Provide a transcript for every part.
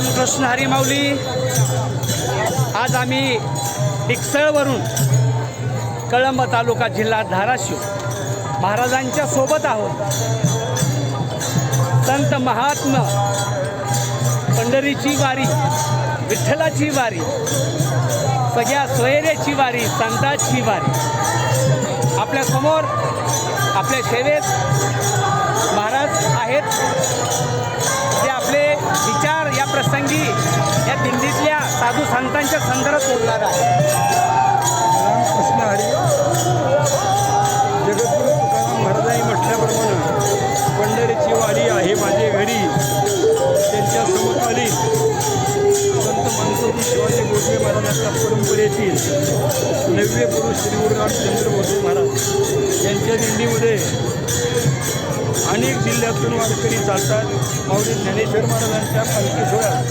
रामकृष्ण हरी माऊली आज आम्ही डिकसळवरून कळंब तालुका जिल्हा धाराशिव महाराजांच्या सोबत आहोत. संत महात्मा पंढरीची वारी विठ्ठलाची वारी सगळ्या सोयऱ्याची वारी संताची वारी. आपल्यासमोर आपल्या सेवेत संतांच्या संदर्भात बोलणार आहे. रामकृष्ण हरी. जगद्गुरु तुकाराम महाराजांनी म्हटल्याप्रमाणे पंढरीची वारी आहे माझे घरी. त्यांच्या समकालीन संत मानकोजी शिवाजी गोडगे महाराजांच्या परंपरेतील नव्वे गुरु श्री गुरु रामचंद्र भोसले महाराज अनेक जिल्ह्यातून वारकरी चालतात. माऊली ज्ञानेश्वर महाराजांच्या पालखी सोहळ्यात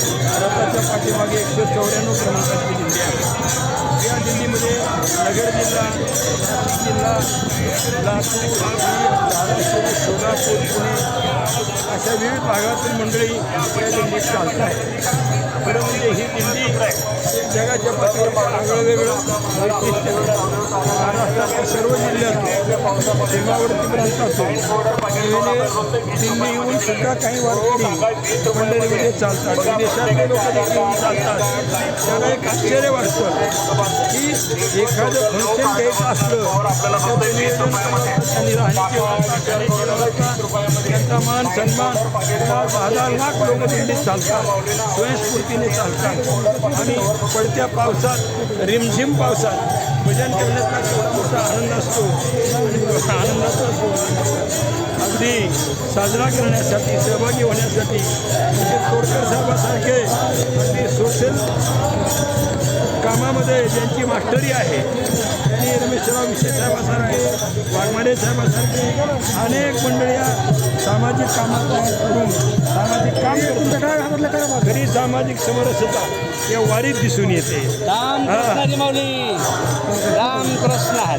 रथाच्या पाठीमागे एकशे चौऱ्याण्णव क्रमांकाची दिंडी आहे. या दिल्लीमध्ये नगर जिल्हा नाशिक जिल्हा लातूर धाराशिव सोलापूर पुणे अशा विविध भागातील मंडळी या दिल्लीत चालत आहे खरं म्हणजे ही दिंडी जगाच्या पातळीवर आगळं वेगळं वैशिष्ट्य आहे. महाराष्ट्राच्या सर्व जिल्ह्यात सीमावर्ती प्रांतातून नेहमी दिल्ली येऊन सुद्धा काही वारकरी मंडळीमध्ये चालतात. विदेशातले लोक देखील येऊन चालतात. त्याला एक आश्चर्य वाटतं की एखादं फंक्शन द्यायचं असलं त्याचं नियोजन आणि राहण्याची त्यांचा मान सन्मान दहा लाख लोक दिल्लीत चालतात. स्वयंस्फूर्तीने चालतात. आणि पडत्या पावसात रिमझिम पावसात भजन करण्याचा केवढा मोठा आनंद असतो. आणि आनंदाचा असतो. अगदी साजरा करण्यासाठी सहभागी होण्यासाठी म्हणजे तोडकर साहेबासारखे अगदी सोशल कामामध्ये ज्यांची मास्टरी आहे त्यांनी रमेशराव विषय साहेबासारखे वाघमारे साहेबासारखे अनेक मंडळ्या सामाजिक कामात करून करून घरी सामाजिक समरसता या वारीत दिसून येते. रामकृष्ण हरी माऊली. रामकृष्ण हरी.